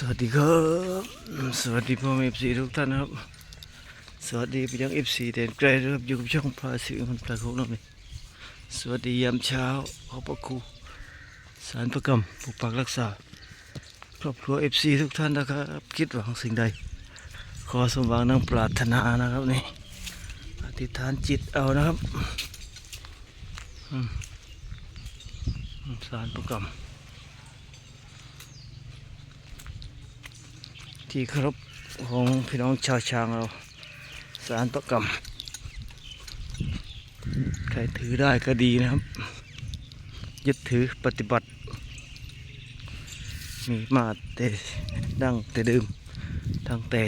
สวัสดีครับสวัสดีพ่อแม่เอฟซีทุกท่านนะครับ สวัสดีไปยังเอฟซีเด่นไกลนะครับอยู่กับช่องพาสิมันปลาโคกน้องนี่สวัสดียามเช้าขอบพระครูสารประกรรมปกปักรักษา ครอบครัวเอฟซีทุกท่านนะครับ คิดหวังสิ่งใด ขอสมหวังนังปรารถนานะครับนี่อธิษฐานจิตเอานะครับสารประกรรม ที่เคารพของพี่น้องชาวช้างเรา สารประกรรม ใครถือได้ก็ดีนะครับ ยึดถือปฏิบัติ มีมาแต่ดั้งแต่เดิมทั้งแต่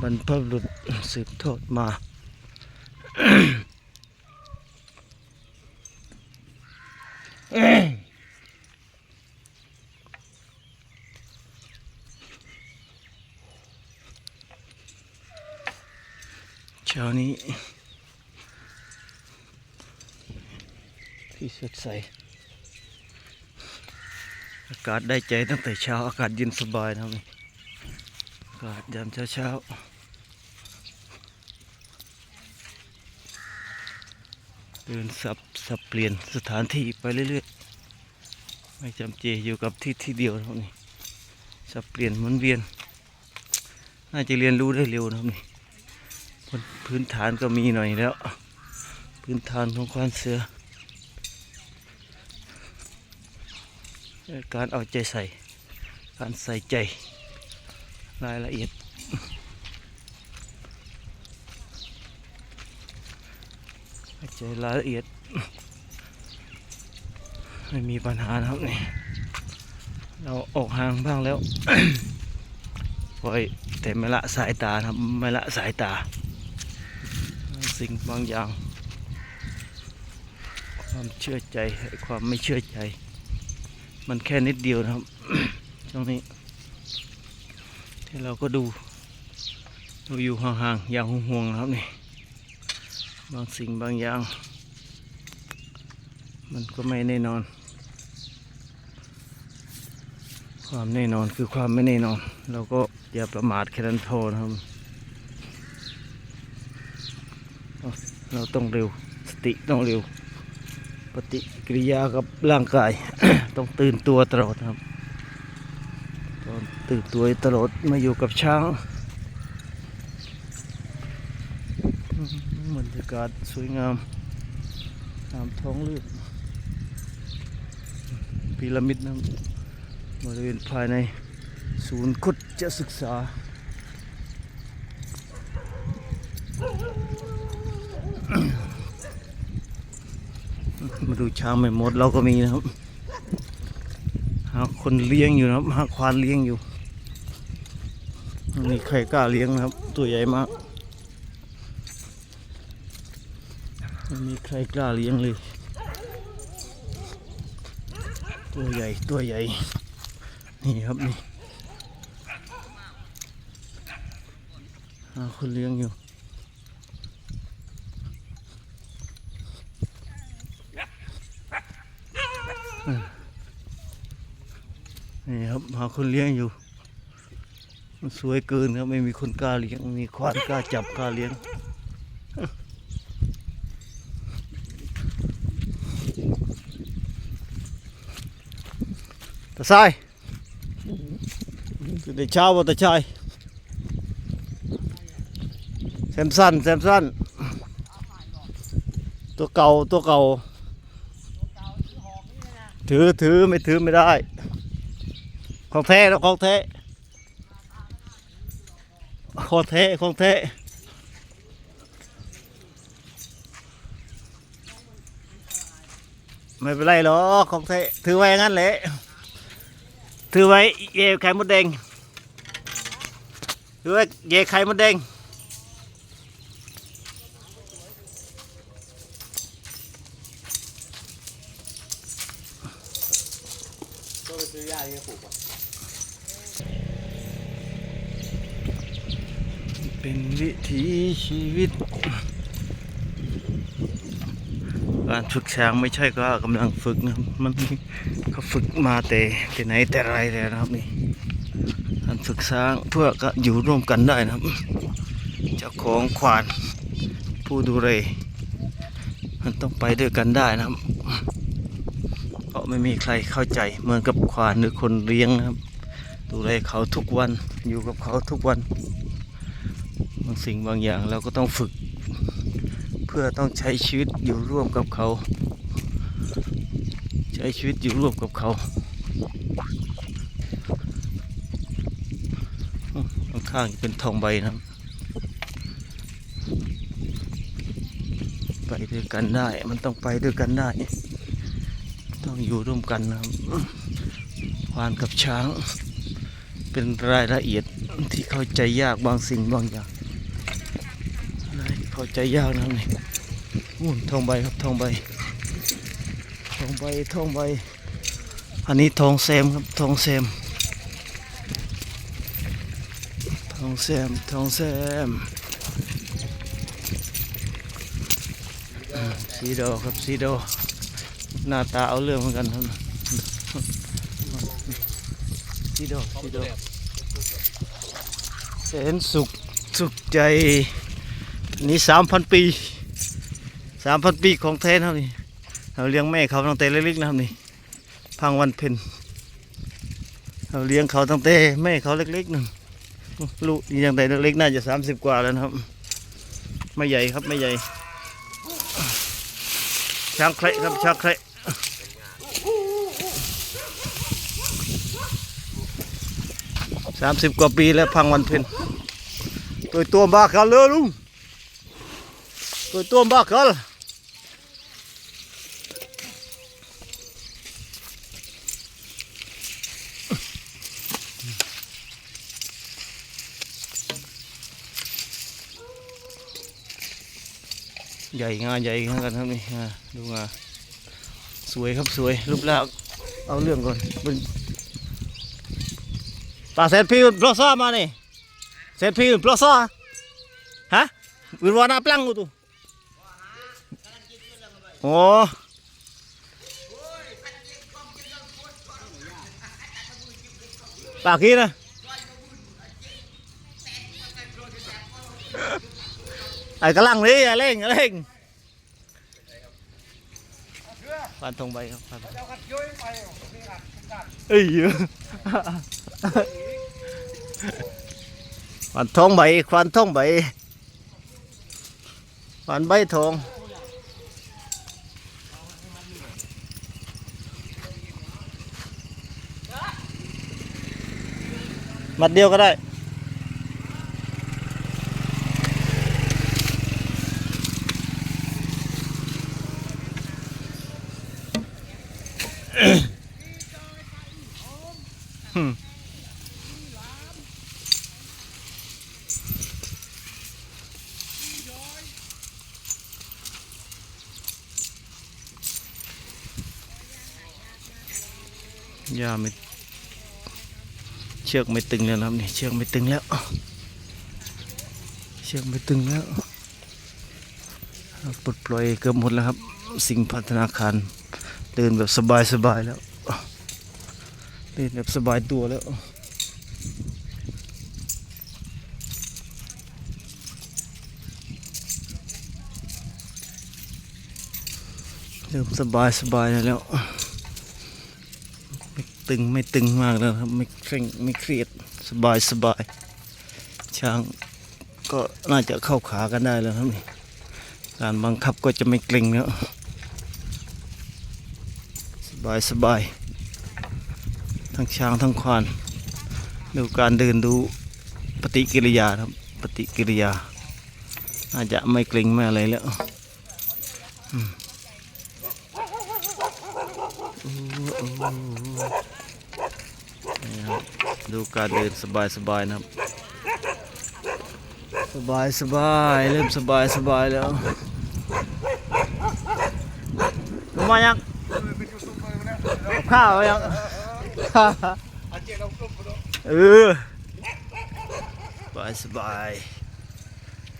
บรรพบุรุษสืบทอดมา เช้านี้ ที่สดใส อากาศได้ใจตั้งแต่เช้า อากาศเย็นสบายนะครับนี่อากาศยามเช้าเช้าเดินสับสับเปลี่ยนสถานที่ไปเรื่อยๆ ไม่จำเจอยู่กับที่ที่เดียวนะครับนี่สับเปลี่ยนหมุนเวียน น่าจะเรียนรู้ได้เร็วนะครับนี่ พื้นฐานก็มีหน่อยแล้ว พื้นฐานของควานเสือ การเอาใจใส่ การใส่ใจ รายละเอียดใใจรายละเอียด ไม่มีปัญหานะครับนี่เราออกห่างบ้างแล้วปล่อยแต่ไม่ละสายตาครับไม่ละสายตา สิ่งบางอย่าง ความเชื่อใจความไม่เชื่อใจ มันแค่นิดเดียวนะครับตรงนี้ ที่เราก็ดูดูอยู่ห่างๆอย่างห่วงๆนะครับนี่บางสิ่งบางอย่าง มันก็ไม่แน่นอน ความแน่นอนคือความไม่แน่นอน เราก็อย่าประมาทแค่นั้นพอนะครับ เราต้องเร็วสติต้องเร็ว ปฏิกิริยากับร่างกาย ต้องตื่นตัวตลอดครับต้องตื่นตัวตลอดมาอยู่กับช้างบรรยากาศสวยงามตามท้องเลือดพีระมิดนะบริเวณภายในศูนย์คุดจะศึกษา มาดูช้างไม่หมดเราก็มีนะครับหาคนเลี้ยงอยู่นะครับหาควานเลี้ยงอยู่ไม่มีใครกล้าเลี้ยงนะครับ ตัวใหญ่มากไม่มีใครกล้าเลี้ยงเลย ตัวใหญ่ตัวใหญ่ นี่ครับนี่หาคนเลี้ยงอยู่ นี่ครับหาคนเลี้ยงอยู่ มันสวยเกินครับไม่มีคนกล้าเลี้ยงมีควานกล้าจับกล้าเลี้ยงตาชายคือได้เช้าว่าตาชายแซมสันแซมสันตัวเก่าตัวเก่า ถือถือไม่ถือไม่ได้ ของแท้แล้วของแท้ของแท้ของแท้ไม่เป็นไรหรอกของแท้ถือไว้งั้นแหละถือไว้เย่ไข่มดแดงถือไว้เย่ไข่มดแดง เป็นวิถีชีวิต การฝึกช้างไม่ใช่ก็กำลังฝึกนะมันเขาฝึกมาแต่แต่ไหนแต่ไรแล้วนะครับนี่การฝึกสร้างเพื่อก็อยู่ร่วมกันได้นะครับเจ้าของควานผู้ดูแลมันต้องไปด้วยกันได้นะครับ เพราะไม่มีใครเข้าใจเหมือนกับควานหรือคนเลี้ยงนะครับ ดูแลเขาทุกวันอยู่กับเขาทุกวัน บางสิ่งบางอย่างเราก็ต้องฝึก เพื่อต้องใช้ชีวิตอยู่ร่วมกับเขา ใช้ชีวิตอยู่ร่วมกับเขาข้างเป็นทองใบนะครับไปด้วยกันได้ มันต้องไปด้วยกันได้ ต้องอยู่ร่วมกันนะครับควานกับช้าง เป็นรายละเอียดที่เข้าใจยากบางสิ่งบางอย่างอะไรที่เข้าใจยากนะนี่อู้ทองใบครับทองใบทองใบทองใบ อันนี้ทองแซมครับทองแซมทองแซมทองแซมอืมสีดอครับสีดอ หน้าตาเอาเรื่องเหมือนกันครับสีดอสีดอแสนสุขสุขใจ นี่สามพันปีสามพันปีของแท้นะครับนี่เราเลี้ยงแม่เขาตั้งแต่เล็กๆนะครับนี่พังวันเพ็ญเราเลี้ยงเขาตั้งแต่แม่เขาเล็กๆนั่นลูกยังแต่เล็กๆน่าจะสามสิบกว่าแล้วนะครับ ไม่ใหญ่ครับไม่ใหญ่ ช้างเคระครับช้างเคระสามสิบกว่าปีแล้วพังวันเพ็ญตัวตัวบ้ากันเลยลุงตัวตัวบ้ากัน หญ่งาใหญ่เหมือนกันครับนี่ดูงาสวยครับสวยรูปร่างเอาเรื่องก่อนเป็นปลาเซนพีปลอซ่ามานี่เซนพีปลอซ่าฮะวินวานาปลังกู tu oh Pagi na. Ai cái lăng đi, ai lên, ai lên. Phan Thông bay không? Phan Thông. Ý Phan Thông bay, Phan Thông bay. Phan bay thông. Mặt điêu cái đây. ยาไม่เชือกไม่ตึงแล้วนะครับนี่เชือกไม่ตึงแล้ว เชือกไม่ตึงแล้วปลดปล่อยเกือบหมดแล้วครับ สิ่งพัฒนาการเดินแบบสบายสบายแล้วเดินแบบสบายตัวแล้วเริ่มสบายสบายแล้ว ตึงไม่ตึงมากแล้วครับไม่เคร่งไม่เครียดสบายสบายช้างก็น่าจะเข้าขากันได้แล้วครับนี่การบังคับก็จะไม่เกร็งแล้วสบายสบายทั้งช้างทั้งควานดูการเดินดูปฏิกิริยาครับปฏิกิริยาน่าจะไม่เกร็งไม่อะไรแล้วอืมโอ้โอ้ นี่ครับดูการเดินสบายสบายนะครับ สบายสบายเริ่มสบายสบายแล้วลงมายังกับข้าวยังเออสบายสบาย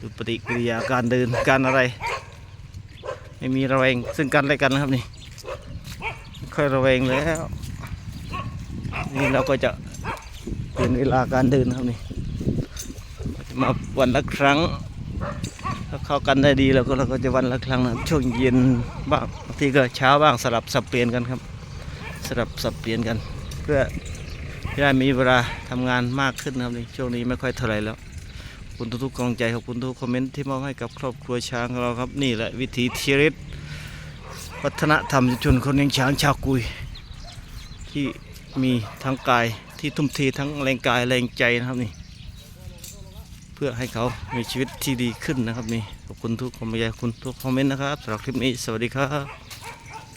ดูปฏิกิริยาการเดินการอะไร ไม่มีระแวงซึ่งกันและกันนะครับนี่ไม่ค่อยระแวงแล้ว นี่เราก็จะเป็นเวลาการเดินครับนี่มาวันละครั้ง ถ้าเข้ากันได้ดีแล้วก็เราก็จะวันละครั้งนะช่วงเย็นบ้างบางทีก็เช้าบ้างสลับสับเปลี่ยนกันครับ สลับสับเปลี่ยนกัน เพื่อจะได้มีเวลาทำงานมากขึ้นครับนี่ช่วงนี้ไม่ค่อยเท่าไหรแล้วคุณทุกๆกำลังใจขอบคุณทุกคอมเมนต์ที่มอบให้กับครอบครัวช้างเราครับนี่แหละวิถีชีวิตวัฒนธรรมชุมชนคนเลี้ยงช้างชาวกุยที่ มีทั้งกายที่ทุ่มเททั้งแรงกายแรงใจนะครับนี่ เพื่อให้เขามีชีวิตที่ดีขึ้นนะครับนี่ขอบคุณทุกคอมเมนต์ขอบคุณทุกคอมเมนต์นะครับสำหรับคลิปนี้สวัสดีครับ